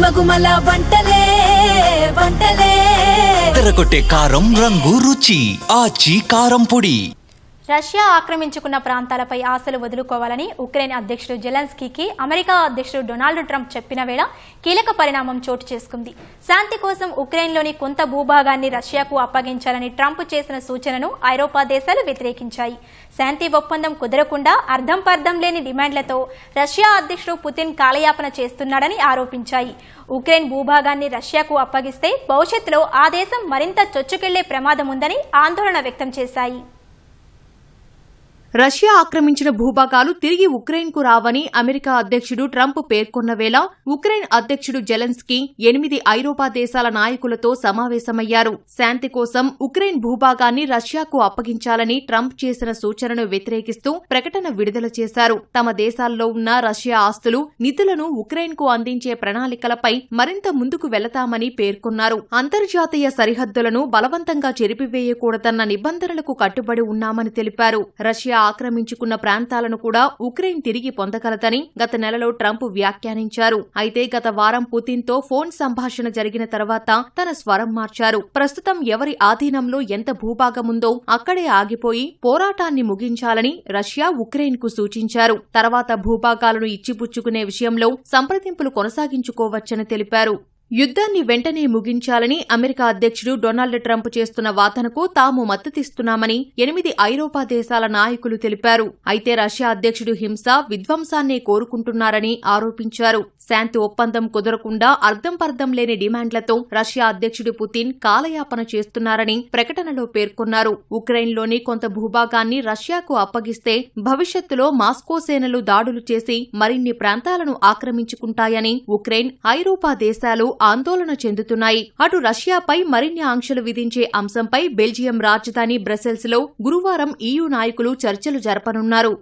గుమగుమల వంటలే వంటలే. తెరకొట్టే కారం రంగు రుచి ఆచి కారం పొడి. రష్యా ఆక్రమించుకున్న ప్రాంతాలపై ఆశలు వదులుకోవాలని ఉక్రెయిన్ అధ్యక్షుడు జెలెన్స్కీకి అమెరికా అధ్యక్షుడు డొనాల్డ్ ట్రంప్ చెప్పిన వేళ కీలక పరిణామం చోటు చేసుకుంది. శాంతి కోసం ఉక్రెయిన్లోని కొంత భూభాగాన్ని రష్యాకు అప్పగించాలని ట్రంప్ చేసిన సూచనను ఐరోపా దేశాలు వ్యతిరేకించాయి. శాంతి ఒప్పందం కుదరకుండా అర్థం పర్థం లేని డిమాండ్లతో రష్యా అధ్యక్షుడు పుతిన్ కాలయాపన చేస్తున్నాడని ఆరోపించాయి. ఉక్రెయిన్ భూభాగాన్ని రష్యాకు అప్పగిస్తే భవిష్యత్తులో ఆ దేశం మరింత చొచ్చుకెళ్ళే ప్రమాదం ఉందని ఆందోళన వ్యక్తం చేశాయి. రష్యా ఆక్రమించిన భూభాగాలు తిరిగి ఉక్రెయిన్కు రావని అమెరికా అధ్యక్షుడు ట్రంప్ పేర్కొన్న వేళ ఉక్రెయిన్ అధ్యక్షుడు జెలెన్స్కీ ఎనిమిది ఐరోపా దేశాల నాయకులతో సమావేశమయ్యారు. శాంతి కోసం ఉక్రెయిన్ భూభాగాన్ని రష్యాకు అప్పగించాలని ట్రంప్ చేసిన సూచనను వ్యతిరేకిస్తూ ప్రకటన విడుదల చేశారు. తమ దేశాల్లో ఉన్న రష్యా ఆస్తులు నిధులను ఉక్రెయిన్కు అందించే ప్రణాళికలపై మరింత ముందుకు వెళతామని పేర్కొన్నారు. అంతర్జాతీయ సరిహద్దులను బలవంతంగా చెరిపివేయకూడదన్న నిబంధనలకు కట్టుబడి ఉన్నామని తెలిపారు. రష్యా ఆక్రమించుకున్న ప్రాంతాలను కూడా ఉక్రెయిన్ తిరిగి పొందగలదని గత నెలలో ట్రంప్ వ్యాఖ్యానించారు. అయితే గత వారం పుతిన్తో ఫోన్ సంభాషణ జరిగిన తర్వాత తన స్వరం మార్చారు. ప్రస్తుతం ఎవరి ఆధీనంలో ఎంత భూభాగముందో అక్కడే ఆగిపోయి పోరాటాన్ని ముగించాలని రష్యా ఉక్రెయిన్కు సూచించారు. తర్వాత భూభాగాలను ఇచ్చిపుచ్చుకునే విషయంలో సంప్రదింపులు కొనసాగించుకోవచ్చని తెలిపారు. యుద్ధాన్ని వెంటనే ముగించాలని అమెరికా అధ్యక్షుడు డొనాల్డ్ ట్రంప్ చేస్తున్న వాదనకు తాము మద్దతిస్తున్నామని ఎనిమిది ఐరోపా దేశాల నాయకులు తెలిపారు. అయితే రష్యా అధ్యక్షుడు హింస విధ్వంసాన్నే కోరుకుంటున్నారని ఆరోపించారు. శాంతి ఒప్పందం కుదరకుండా అర్థం పర్థం లేని డిమాండ్లతో రష్యా అధ్యక్షుడు పుతిన్ కాలయాపన చేస్తున్నారని ప్రకటనలో పేర్కొన్నారు. ఉక్రెయిన్లోని కొంత భూభాగాన్ని రష్యాకు అప్పగిస్తే భవిష్యత్తులో మాస్కో సేనలు దాడులు చేసి మరిన్ని ప్రాంతాలను ఆక్రమించుకుంటాయని ఉక్రెయిన్ ఐరోపా దేశాలు ఆందోళన చెందుతున్నాయి. అటు రష్యాపై మరిన్ని ఆంక్షలు విధించే అంశంపై బెల్జియం రాజధాని బ్రసెల్స్లో గురువారం ఈయూ నాయకులు చర్చలు జరపనున్నారు.